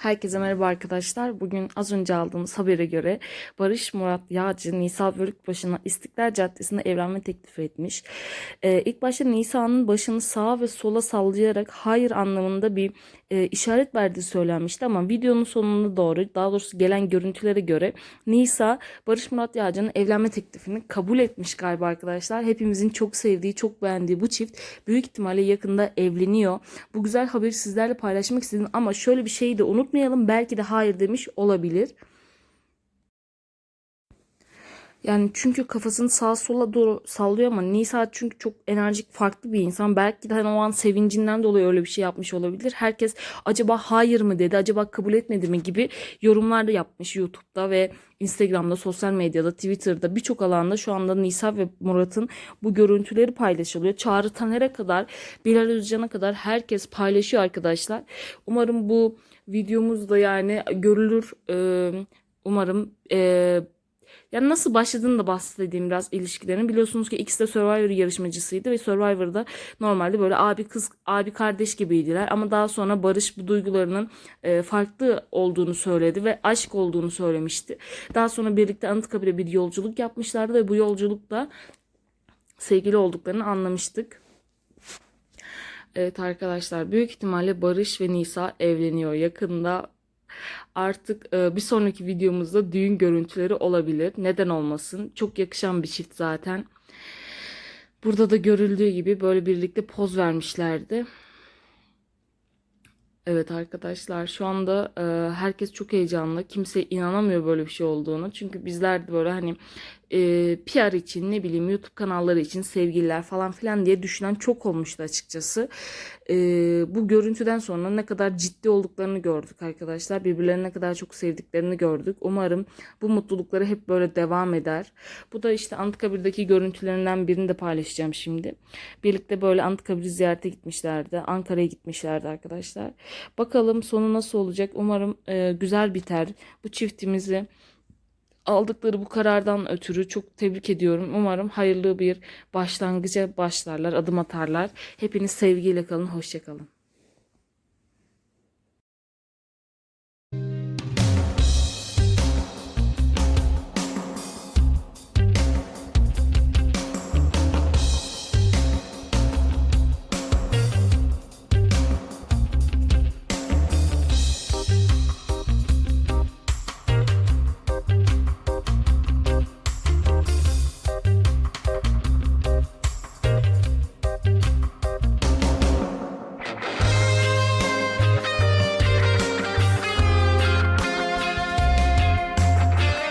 Herkese merhaba arkadaşlar. Bugün az önce aldığımız habere göre Barış Murat Yağcı Nisa Bölükbaşı'na İstiklal Caddesi'nde evlenme teklifi etmiş. Ee, ilk başta Nisa'nın başını sağa ve sola sallayarak hayır anlamında bir e, işaret verdiği söylenmişti ama videonun sonuna doğru daha doğrusu gelen görüntülere göre Nisa Barış Murat Yağcı'nın evlenme teklifini kabul etmiş galiba arkadaşlar. Hepimizin çok sevdiği, çok beğendiği bu çift büyük ihtimalle yakında evleniyor. Bu güzel haberi sizlerle paylaşmak istedim ama şöyle bir şeyi de unutmayalım. Belki de hayır demiş olabilir. Yani çünkü kafasını sağa sola doğru sallıyor ama Nisa çünkü çok enerjik farklı bir insan. Belki de hani o an sevincinden dolayı öyle bir şey yapmış olabilir. Herkes acaba hayır mı dedi, acaba kabul etmedi mi gibi yorumlar da yapmış YouTube'da ve Instagram'da, sosyal medyada, Twitter'da birçok alanda şu anda Nisa ve Murat'ın bu görüntüleri paylaşılıyor. Çağrı Taner'e kadar, Bilal Özcan'a kadar herkes paylaşıyor arkadaşlar. Umarım bu videomuz da yani görülür. Ee, umarım ee, yani nasıl başladığını da bahsedeyim biraz ilişkilerin. Biliyorsunuz ki ikisi de Survivor yarışmacısıydı ve Survivor'da normalde böyle abi kız, abi kardeş gibiydiler. Ama daha sonra Barış bu duygularının e, farklı olduğunu söyledi ve aşk olduğunu söylemişti. Daha sonra birlikte Anıtkabir'e bir yolculuk yapmışlardı ve bu yolculukta sevgili olduklarını anlamıştık. Evet arkadaşlar büyük ihtimalle Barış ve Nisa evleniyor yakında. Artık e, bir sonraki videomuzda düğün görüntüleri olabilir. Neden olmasın? Çok yakışan bir çift zaten. Burada da görüldüğü gibi böyle birlikte poz vermişlerdi. Evet arkadaşlar şu anda e, herkes çok heyecanlı. Kimse inanamıyor böyle bir şey olduğunu. Çünkü bizler de böyle hani e, PR için ne bileyim YouTube kanalları için sevgililer falan filan diye düşünen çok olmuştu açıkçası. E, bu görüntüden sonra ne kadar ciddi olduklarını gördük arkadaşlar. Birbirlerini ne kadar çok sevdiklerini gördük. Umarım bu mutlulukları hep böyle devam eder. Bu da işte Anıtkabir'deki görüntülerinden birini de paylaşacağım şimdi. Birlikte böyle Anıtkabir'i ziyarete gitmişlerdi. Ankara'ya gitmişlerdi arkadaşlar. Bakalım sonu nasıl olacak. Umarım e, güzel biter. Bu çiftimizi aldıkları bu karardan ötürü çok tebrik ediyorum. Umarım hayırlı bir başlangıca başlarlar, adım atarlar. Hepiniz sevgiyle kalın, hoşçakalın.